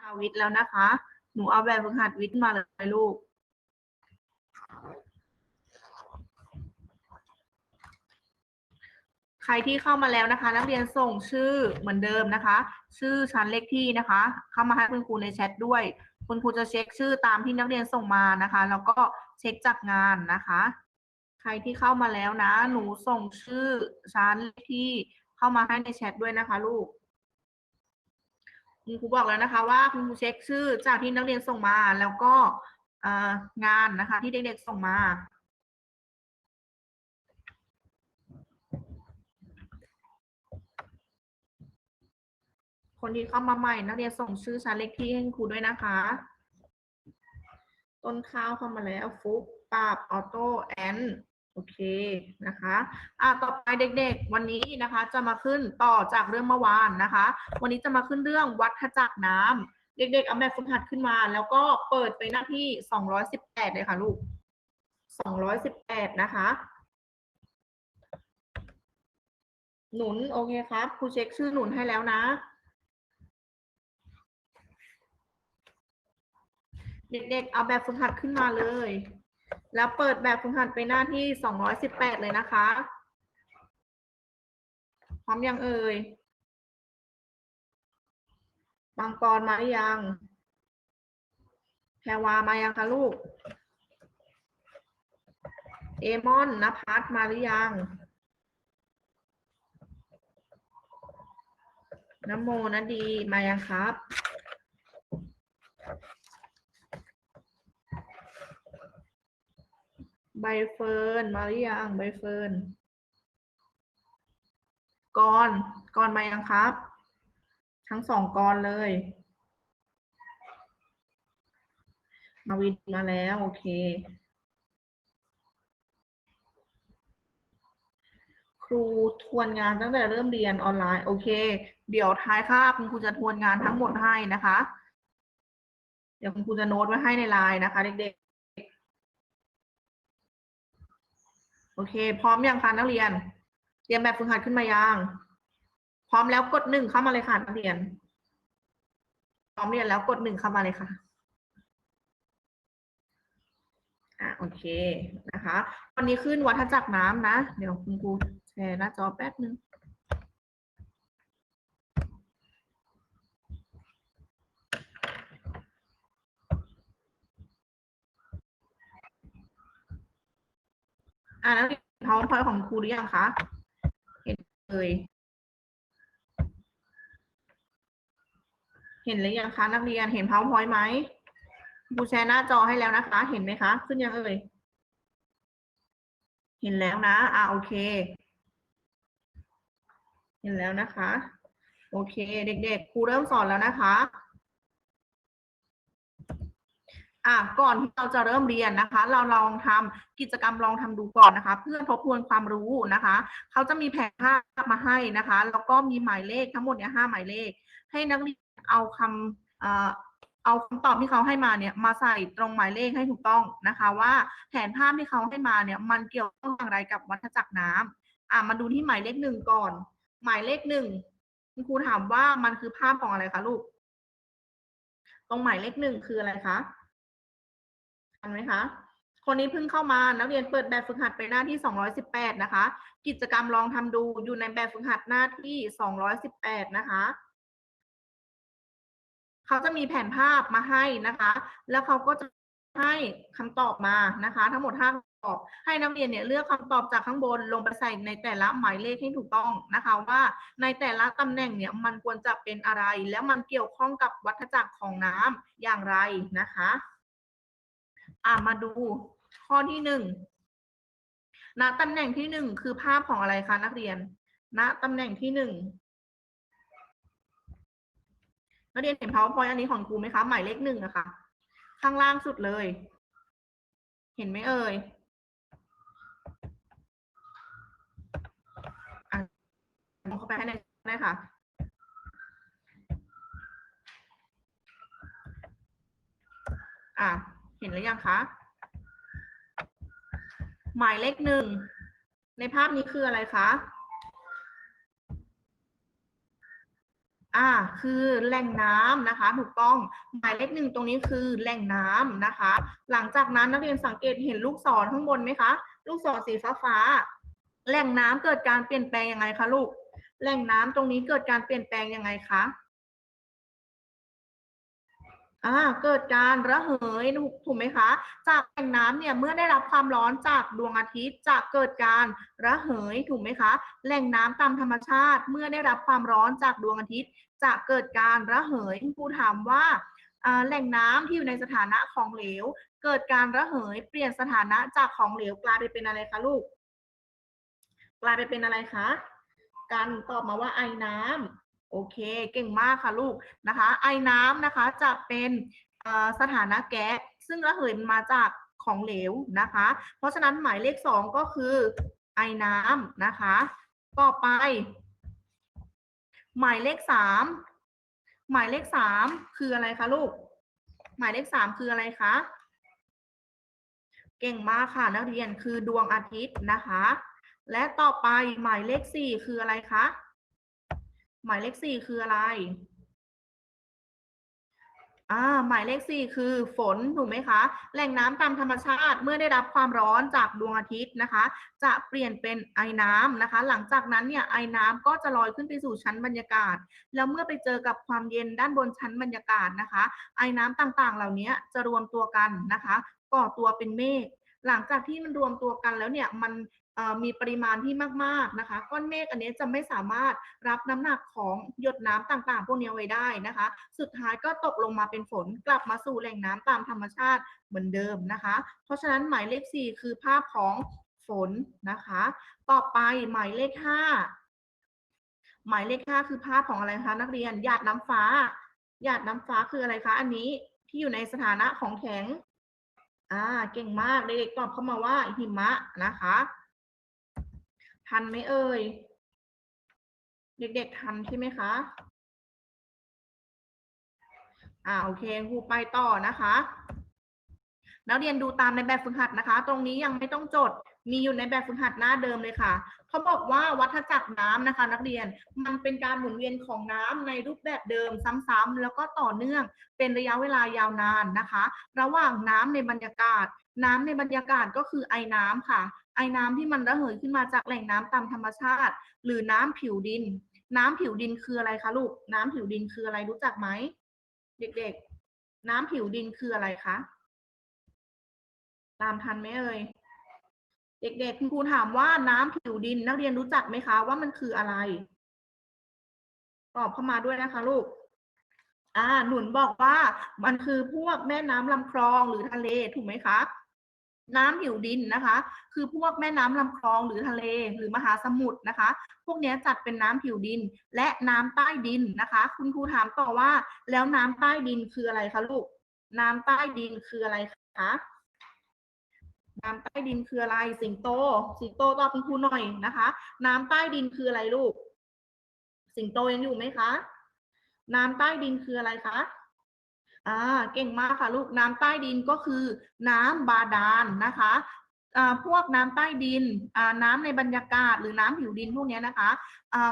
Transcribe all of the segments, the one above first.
าวิทย์แล้วนะคะ หนูเอาแบบฝึกหัดวิทย์มาเลยลูก ใครที่เข้ามาแล้วนะคะ นักเรียนส่งชื่อเหมือนเดิมนะคะ ชื่อชั้นเลขที่นะคะ เข้ามาให้คุณครูในแชทด้วย คุณครูจะเช็คชื่อตามที่นักเรียนส่งมานะคะ แล้วก็เช็คจากงานนะคะ ใครที่เข้ามาแล้วนะ หนูส่งชื่อชั้นเลขที่เข้ามาให้ในแชทด้วยนะคะ ลูก คุณครูบอกแล้วนะคะว่าคุณครูเช็คชื่อจากที่นักเรียนส่งมาแล้วก็งานนะคะที่เด็กๆส่งมา คนที่เข้ามาใหม่นักเรียนส่งชื่อชั้นเลขที่ให้ครูด้วยนะคะ ต้นข้าวเข้ามาแล้วฟุกปาบออโต้แอน โอเคนะคะอะต่อไปเด็กๆ วันนี้นะคะ จะมาขึ้นต่อจากเรื่องเมื่อวานนะคะ วันนี้จะมาขึ้นเรื่องวัฏจักรน้ำเด็กๆ เอาแบบฝึกหัดขึ้นมา แล้วก็เปิดไปหน้าที่สองร้อยสิบแปดเลยค่ะลูกสองร้อยสิบแปดนะคะ หนุนโอเคครับครูเช็คชื่อหนุนให้แล้วนะ เด็กๆ เอาแบบฝึกหัดขึ้นมาเลย แล้วเปิดแบบฝึกหัดไปหน้าที่สองร้อยสิบแปดเลยนะคะ พร้อมยังเอ่ย บางปอนมาหรือยัง แพรวามายังคะลูก เอมอนนภัสมาหรือยัง น้ำโมนะดีมายังครับ ใบเฟิร์นมาหรือยังใบเฟิร์นกรณ์กรณ์มายังครับ ทั้งสองกรณ์เลย มาวินมาแล้วโอเค ครูทวนงานตั้งแต่เริ่มเรียนออนไลน์ โอเค เดี๋ยวท้ายคาบคุณครูจะทวนงานทั้งหมดให้นะคะ เดี๋ยวคุณครูจะโน้ตไว้ให้ในไลน์นะคะ เด็กๆ โอเค พร้อมยังคะนักเรียน เตรียมแบบฝึกหัดขึ้นมายังพร้อมแล้วกดหนึ่งเข้ามาเลยค่ะนักเรียน พร้อมเรียนแล้วกดหนึ่งเข้ามาเลยค่ะอะโอเคนะคะ วันนี้ขึ้นวัฏจักรน้ำนะ เดี๋ยวคุณครูแชร์หน้าจอแป๊บนึง อ่านักเรียนพาวพอยของครูหรือยังคะ เห็นเลย เห็นหรือยังคะนักเรียน เห็นพาวพอยไหมครูแชร์หน้าจอให้แล้วนะคะ เห็นไหมคะ ขึ้นยังเอ่ย เห็นแล้วนะ อ่าโอเค เห็นแล้วนะคะ โอเค เด็กๆ ครูเริ่มสอนแล้วนะคะ อะก่อนที่เราจะเริ่มเรียนนะคะ เราลองทำกิจกรรมลองทำดูก่อนนะคะ เพื่อทบทวนความรู้นะคะ เขาจะมีแผนภาพมาให้นะคะ แล้วก็มีหมายเลขทั้งหมดเนี่ยห้าหมายเลข ให้นักเรียนเอาคำเอ่อเอาคำตอบที่เขาให้มาเนี่ยมาใส่ตรงหมายเลขให้ถูกต้องนะคะ ว่าแผนภาพที่เขาให้มาเนี่ยมันเกี่ยวข้องอย่างไรกับวัฏจักรน้ำอะมาดูที่หมายเลขหนึ่งก่อน หมายเลขหนึ่งคุณครูถามว่ามันคือภาพของอะไรคะลูก ตรงหมายเลขหนึ่งคืออะไรคะันไหมคะคนนี้เพิ่งเข้ามานักเรียนเปิดแบบฝึกหัดไปหน้าที่ 218 นะคะ กิจกรรมลองทำดูอยู่ในแบบฝึกหัดหน้าที่ 218 นะคะเขาจะมีแผนภาพมาให้นะคะ แล้วเขาก็จะให้คำตอบมานะคะ ทั้งหมด5คำตอบให้นักเรียนเนี่ยเลือกคำตอบจากข้างบนลงไปใส่ในแต่ละหมายเลขให้ถูกต้องนะคะ ว่าในแต่ละตำแหน่งเนี่ยมันควรจะเป็นอะไร แล้วมันเกี่ยวข้องกับวัฏจักรของน้ำอย่างไรนะคะ อ่ามาดูข้อที่หนึ่งณตำแหน่งที่หนึ่งคือภาพของอะไรคะนักเรียน ณตำแหน่งที่หนึ่งนักเรียนเห็น powerpoint อันนี้ของครูไหมคะ หมายเลขหนึ่งอะค่ะ ข้างล่างสุดเลย เห็นไหมเอ่ยมองเข้าไปให้ในได้ค่ะ อะ ห็นหรือยังคะ หมายเลขหนึ่ง ในภาพนี้คืออะไรคะ อ่า คือแหล่งน้ำนะคะ ถูกต้อง หมายเลขหนึ่งตรงนี้คือแหล่งน้ำนะคะ หลังจากนั้นนักเรียนสังเกตเห็นลูกศรข้างบนไหมคะ ลูกศรสีฟ้าฟ้า แหล่งน้ำเกิดการเปลี่ยนแปลงยังไงคะลูก แหล่งน้ำตรงนี้เกิดการเปลี่ยนแปลงยังไงคะ อ่าเกิดการระเหยถูกถูกไหมคะ จากแหล่งน้ำเนี่ยเมื่อได้รับความร้อนจากดวงอาทิตย์จะเกิดการระเหยถูกไหมคะ แหล่งน้ำตามธรรมชาติ เมื่อได้รับความร้อนจากดวงอาทิตย์ จะเกิดการระเหยครูถามว่าแหล่งน้ำที่อยู่ในสถานะของเหลว เกิดการระเหยเปลี่ยนสถานะจากของเหลวกลายไปเป็นอะไรคะลูก กลายไปเป็นอะไรคะ กันตอบมาว่าไอน้ำ โอเค เก่งมากค่ะลูกนะคะ ไอน้ำนะคะจะเป็นสถานะแก๊สซึ่งระเหยมันมาจากของเหลวนะคะ เพราะฉะนั้นหมายเลขสองก็คือไอน้ำนะคะ ต่อไป หมายเลขสามหมายเลขสามคืออะไรคะลูก หมายเลขสามคืออะไรคะเก่งมากค่ะนักเรียนคือดวงอาทิตย์นะคะ และต่อไปหมายเลขสี่คืออะไรคะ หมายเลขสี่คืออะไร อ่า หมายเลขสี่คือฝนถูกไหมคะ แหล่งน้ำตามธรรมชาติเมื่อได้รับความร้อนจากดวงอาทิตย์นะคะ จะเปลี่ยนเป็นไอน้ำนะคะ หลังจากนั้นเนี่ยไอน้ำก็จะลอยขึ้นไปสู่ชั้นบรรยากาศ แล้วเมื่อไปเจอกับความเย็นด้านบนชั้นบรรยากาศนะคะ ไอน้ำต่างๆ เหล่านี้จะรวมตัวกันนะคะ ก่อตัวเป็นเมฆหลังจากที่มันรวมตัวกันแล้วเนี่ยมัน มีปริมาณที่มากๆนะคะก้อนเมฆอันนี้จะไม่สามารถรับน้ำหนักของหยดน้ำต่างๆ พวกนี้ไว้ได้นะคะ สุดท้ายก็ตกลงมาเป็นฝนกลับมาสู่แหล่งน้ำตามธรรมชาติเหมือนเดิมนะคะ เพราะฉะนั้นหมายเลขสี่คือภาพของฝนนะคะ ต่อไปหมายเลขห้าหมายเลขห้าคือภาพของอะไรคะนักเรียนหยาดน้ำฟ้าหยาดน้ำฟ้าคืออะไรคะอันนี้ที่อยู่ในสถานะของแข็งอ่าเก่งมากเด็กๆตอบเข้ามาว่าหิมะนะคะ ทันไหมเอ่ย เด็กๆทันใช่ไหมคะ อ่าโอเคครูไปต่อนะคะแล้วเรียนดูตามในแบบฝึกหัดนะคะ ตรงนี้ยังไม่ต้องจด มีอยู่ในแบบฝึกหัดหน้าเดิมเลยค่ะ เขาบอกว่าวัฏจักรน้ำนะคะ นักเรียน มันเป็นการหมุนเวียนของน้ำในรูปแบบเดิมซ้ำๆแล้วก็ต่อเนื่อง เป็นระยะเวลายาวนานนะคะ ระหว่างน้ำในบรรยากาศ น้ำในบรรยากาศก็คือไอน้ำค่ะ ไอ้น้ำที่มันระเหยขึ้นมาจากแหล่งน้ำตามธรรมชาติ หรือน้ำผิวดิน น้ำผิวดินคืออะไรคะลูก น้ำผิวดินคืออะไรรู้จักไหมเด็กๆ น้ำผิวดินคืออะไรคะตามทันไหมเอ่ยเด็กๆคุณครูถามว่าน้ำผิวดินนักเรียนรู้จักไหมคะ ว่ามันคืออะไรตอบเข้ามาด้วยนะคะลูก อ่า หนุนบอกว่ามันคือพวกแม่น้ำลำคลองหรือทะเลถูกไหมคะ น้ำผิวดินนะคะ คือพวกแม่น้ำลำคลองหรือทะเลหรือมหาสมุทรนะคะ พวกนี้จัดเป็นน้ำผิวดินและน้ำใต้ดินนะคะ คุณครูถามต่อว่า แล้วน้ำใต้ดินคืออะไรคะลูก น้ำใต้ดินคืออะไรคะน้ำใต้ดินคืออะไร สิงโต สิงโตตอบคุณครูหน่อยนะคะ น้ำใต้ดินคืออะไรลูก สิงโตยังอยู่ไหมคะ น้ำใต้ดินคืออะไรคะ อ่าเก่งมากค่ะลูกน้ำใต้ดินก็คือน้ำบาดาลนะคะพวกน้ำใต้ดินน้ำในบรรยากาศหรือน้ำผิวดินพวกเนี้ยนะคะ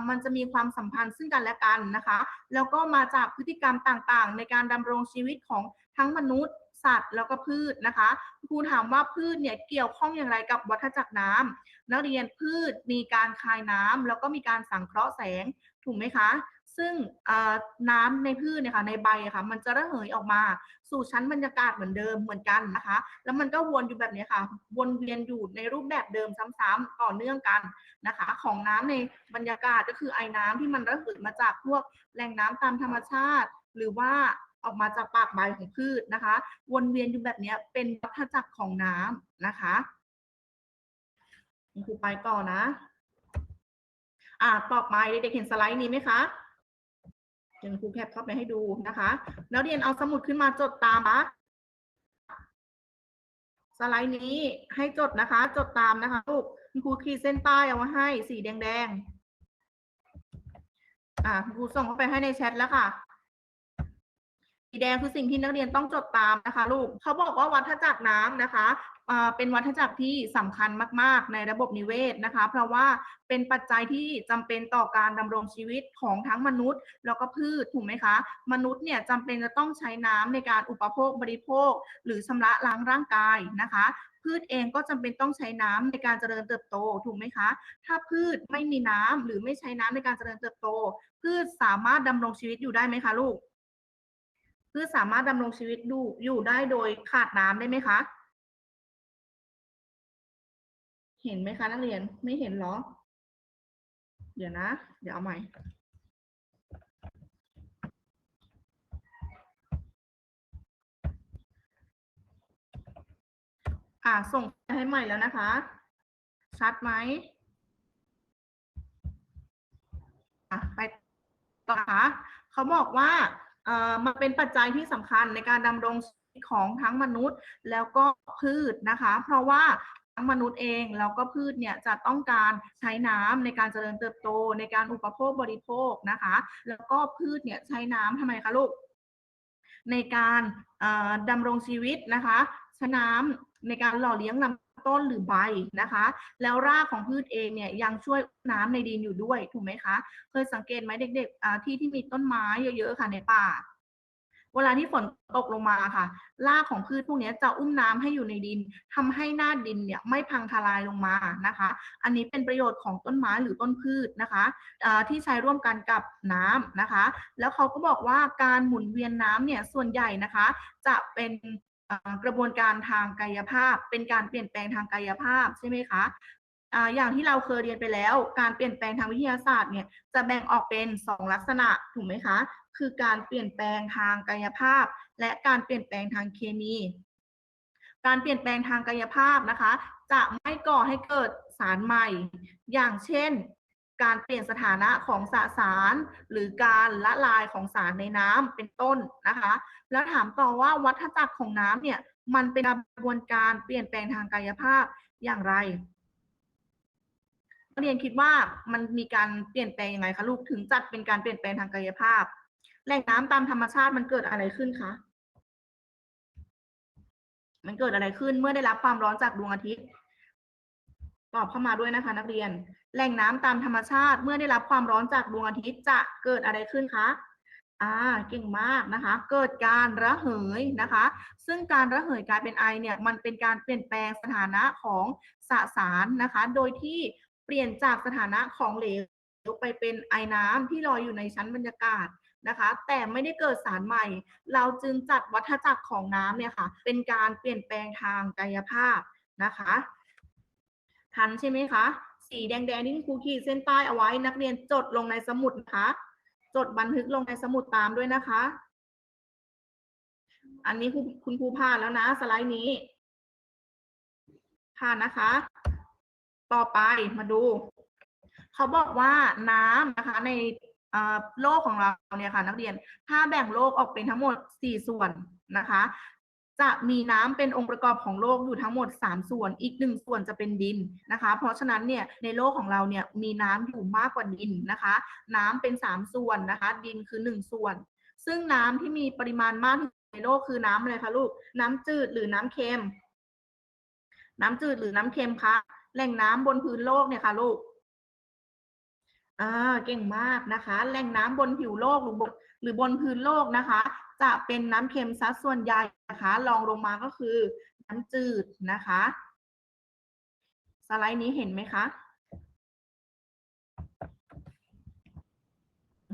มันจะมีความสัมพันธ์ซึ่งกันและกันนะคะ แล้วก็มาจากพฤติกรรมต่างๆ ในการดำรงชีวิตของทั้งมนุษย์ สัตว์แล้วก็พืชนะคะครูถามว่าพืชเนี่ยเกี่ยวข้องอย่างไรกับวัฏจักรน้ำ นักเรียนพืชมีการคายน้ำแล้วก็มีการสังเคราะห์แสงถูกไหมคะ ซึ่งน้ำในพืชเนี่ยค่ะในใบค่ะมันจะระเหยออกมา สู่ชั้นบรรยากาศเหมือนเดิมเหมือนกันนะคะ แล้วมันก็วนอยู่แบบนี้ค่ะ วนเวียนอยู่ในรูปแบบเดิมซ้ำๆต่อเนื่องกันนะคะ ของน้ำในบรรยากาศก็คือไอ้น้ำที่มันระเหยมาจากพวกแหล่งน้ำตามธรรมชาติ หรือว่าออกมาจากปากใบของพืชนะคะ วนเวียนอยู่แบบนี้เป็นวัฏจักรของน้ำนะคะ คุณครูไปต่อนะ อ่าต่อไปเด็กๆเห็นสไลด์นี้ไหมคะเดี๋ยวครูแคปเข้าไปให้ดูนะคะแล้วเรียนเอาสมุดขึ้นมาจดตามนะสไลด์นี้ให้จดนะคะ จดตามนะคะลูกคุณครูขีดเส้นใต้เอาไว้ให้สีแดงๆอ่าครูส่งเข้าไปให้ในแชทแล้วค่ะสีแดงคือสิ่งที่นักเรียนต้องจดตามนะคะ ลูกเขาบอกว่าวัฏจักรน้ำนะคะ เป็นวัฏจักรที่สำคัญมาก ๆ ในระบบนิเวศนะคะ เพราะว่าเป็นปัจจัยที่จำเป็นต่อการดำรงชีวิตของทั้งมนุษย์ แล้วก็พืชถูกไหมคะ มนุษย์เนี่ยจำเป็นจะต้องใช้น้ำในการอุปโภคบริโภค หรือชำระล้างร่างกายนะคะพืชเองก็จำเป็นต้องใช้น้ำในการเจริญเติบโตถูกไหมคะ ถ้าพืชไม่มีน้ำหรือไม่ใช้น้ำในการเจริญเติบโต พืชสามารถดำรงชีวิตอยู่ได้ไหมคะลูกพืชสามารถดำรงชีวิตดูอยู่ได้โดยขาดน้ำได้ไหมคะ เห็นไหมคะนักเรียนไม่เห็นเหรอ เดี๋ยวนะ เดี๋ยวเอาใหม่ อ่าส่งให้ใหม่แล้วนะคะ ชัดไหมอะไปต่อคะเขาบอกว่าเอ่อมันเป็นปัจจัยที่สำคัญในการดำรงชีวิตของทั้งมนุษย์แล้วก็พืชนะคะ เพราะว่า ทั้งมนุษย์เองแล้วก็พืชเนี่ยจะต้องการใช้น้ำในการเจริญเติบโตในการอุปโภคบริโภคนะคะ แล้วก็พืชเนี่ยใช้น้ำทำไมคะลูกในการเอ่อดำรงชีวิตนะคะใช้น้ำในการหล่อเลี้ยงลำต้นหรือใบนะคะ แล้วรากของพืชเองเนี่ยยังช่วยน้ำในดินอยู่ด้วยถูกไหมคะ เคยสังเกตไหมเด็กๆที่ที่มีต้นไม้เยอะๆค่ะในป่า เวลาที่ฝนตกลงมาค่ะรากของพืชพวกนี้จะอุ้มน้ำให้อยู่ในดินทำให้หน้าดินเนี่ยไม่พังทลายลงมานะคะ อันนี้เป็นประโยชน์ของต้นไม้หรือต้นพืชนะคะที่ใช้ร่วมกันกับน้ำนะคะ แล้วเขาก็บอกว่าการหมุนเวียนน้ำเนี่ยส่วนใหญ่นะคะ จะเป็นกระบวนการทางกายภาพ เป็นการเปลี่ยนแปลงทางกายภาพใช่ไหมคะอ่าอย่างที่เราเคยเรียนไปแล้ว การเปลี่ยนแปลงทางวิทยาศาสตร์เนี่ยจะแบ่งออกเป็นสองลักษณะถูกไหมคะ คือการเปลี่ยนแปลงทางกายภาพ และการเปลี่ยนแปลงทางเคมี การเปลี่ยนแปลงทางกายภาพนะคะ จะไม่ก่อให้เกิดสารใหม่ อย่างเช่น การเปลี่ยนสถานะของสสาร หรือการละลายของสารในน้ำเป็นต้นนะคะ แล้วถามต่อว่าวัฏจักรของน้ำเนี่ยมันเป็นกระบวนการเปลี่ยนแปลงทางกายภาพอย่างไรเรียนคิดว่ามันมีการเปลี่ยนแปลงยังไงคะลูกถึงจัดเป็นการเปลี่ยนแปลงทางกายภาพ แหล่งน้ำตามธรรมชาติมันเกิดอะไรขึ้นคะ มันเกิดอะไรขึ้นเมื่อได้รับความร้อนจากดวงอาทิตย์ ตอบเข้ามาด้วยนะคะ นักเรียน แหล่งน้ำตามธรรมชาติ เมื่อได้รับความร้อนจากดวงอาทิตย์จะเกิดอะไรขึ้นคะอ่าเก่งมากนะคะ เกิดการระเหยนะคะ ซึ่งการระเหยกลายเป็นไอเนี่ยมันเป็นการเปลี่ยนแปลงสถานะของสสารนะคะ โดยที่เปลี่ยนจากสถานะของเหลวไปเป็นไอน้ำที่ลอยอยู่ในชั้นบรรยากาศ นะคะ แต่ไม่ได้เกิดสารใหม่ เราจึงจัดวัฏจักรของน้ำเนี่ยค่ะ เป็นการเปลี่ยนแปลงทางกายภาพนะคะ ทันใช่ไหมคะ สีแดงๆที่คุณครูขีดเส้นใต้เอาไว้ นักเรียนจดลงในสมุดนะคะ จดบันทึกลงในสมุดตามด้วยนะคะ อันนี้คุณคุณครูผ่านแล้วนะสไลด์นี้ผ่านนะคะ ต่อไปมาดู เขาบอกว่าน้ำนะคะใน โลกของเราเนี่ยค่ะนักเรียน ถ้าแบ่งโลกออกเป็นทั้งหมด 4 ส่วนนะคะ จะมีน้ำเป็นองค์ประกอบของโลกอยู่ทั้งหมด 3 ส่วน อีก 1 ส่วนจะเป็นดินนะคะ เพราะฉะนั้นเนี่ยในโลกของเราเนี่ยมีน้ำอยู่มากกว่าดินนะคะ น้ำเป็น 3 ส่วนนะคะ ดินคือ 1 ส่วน ซึ่งน้ำที่มีปริมาณมากในโลกคือน้ำอะไรคะลูก น้ำจืดหรือน้ำเค็มน้ำจืดหรือน้ำเค็มคะแหล่งน้ำบนพื้นโลกเนี่ยค่ะลูก อ่าเก่งมากนะคะ แหล่งน้ำบนผิวโลกหรือบนหรือบนพื้นโลกนะคะ จะเป็นน้ำเค็มซะส่วนใหญ่นะคะรองลงมาก็คือ น้ำจืดนะคะ สไลด์นี้เห็นไหมคะ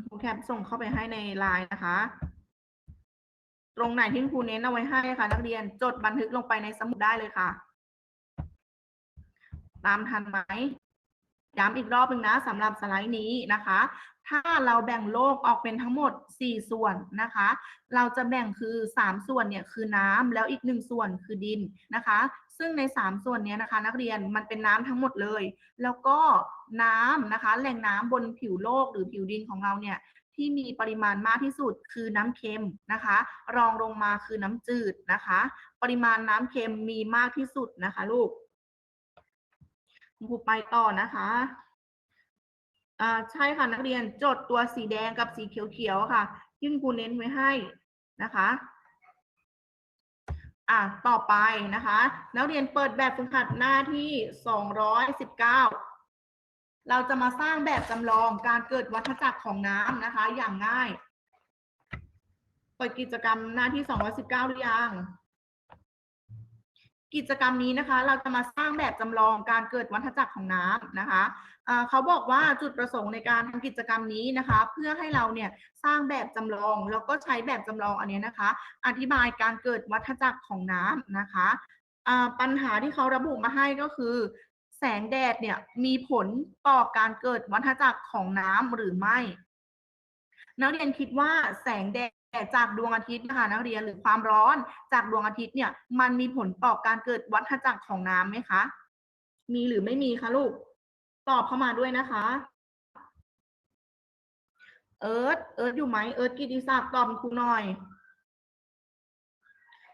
ครูแคปส่งเข้าไปให้ในไลน์นะคะ ตรงไหนที่ครูเน้นเอาไว้ให้ค่ะ นักเรียนจดบันทึกลงไปในสมุดได้เลยค่ะ ตามทันไหม ย้ำอีกรอบหนึ่งนะสำหรับสไลด์นี้นะคะ ถ้าเราแบ่งโลกออกเป็นทั้งหมด 4 ส่วนนะคะ เราจะแบ่งคือ 3 ส่วนเนี่ยคือน้ำแล้วอีก 1 ส่วนคือดินนะคะ ซึ่งใน 3 ส่วนนี้นะคะ นักเรียนมันเป็นน้ำทั้งหมดเลย แล้วก็น้ำนะคะ แหล่งน้ำบนผิวโลกหรือผิวดินของเราเนี่ยที่มีปริมาณมากที่สุดคือน้ำเค็มนะคะ รองลงมาคือน้ำจืดนะคะ ปริมาณน้ำเค็มมีมากที่สุดนะคะลูก คุณครูไปต่อนะคะอ่าใช่ค่ะนักเรียนจดตัวสีแดงกับสีเขียวๆค่ะที่คุณครูเน้นไว้ให้นะคะอะต่อไปนะคะ นักเรียนเปิดแบบฝึกหัดหน้าที่สองร้อยสิบเราจะมาสร้างแบบจำลองการเกิดวัฏจักรของน้ำนะคะ อย่างง่ายเปิดกิจกรรมหน้าที่สองร้อยาหรือยัง กิจกรรมนี้นะคะ เราจะมาสร้างแบบจำลองการเกิดวัฏจักรของน้ำนะคะเขาบอกว่าจุดประสงค์ในการทำกิจกรรมนี้นะคะ เพื่อให้เราเนี่ยสร้างแบบจำลองแล้วก็ใช้แบบจำลองอันนี้นะคะ อธิบายการเกิดวัฏจักรของน้ำนะคะปัญหาที่เขาระบุมาให้ก็คือ แสงแดดเนี่ยมีผลต่อการเกิดวัฏจักรของน้ำหรือไม่ นักเรียนคิดว่าแสงแดด จากดวงอาทิตย์นะคะนักเรียนหรือความร้อนจากดวงอาทิตย์เนี่ยมันมีผลต่อการเกิดวัฏจักรของน้ำไหมคะ มีหรือไม่มีคะลูก ตอบเข้ามาด้วยนะคะเอิร์ธเอิร์ธอยู่ไหมเอิร์ธกิติศักดิ์ตอบคุณครูหน่อย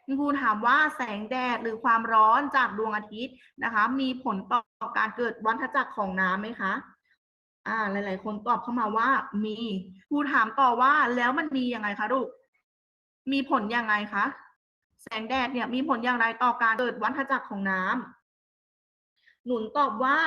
คุณครูถามว่าแสงแดดหรือความร้อนจากดวงอาทิตย์นะคะ มีผลต่อการเกิดวัฏจักรของน้ำไหมคะ อ่า หลาย ๆ คนตอบเข้ามาว่า มีครูถามต่อว่าแล้วมันมียังไงคะลูก มีผลยังไงคะ แสงแดดเนี่ยมีผลอย่างไรต่อการเกิดวัฏจักรของน้ำหนุนตอบว่า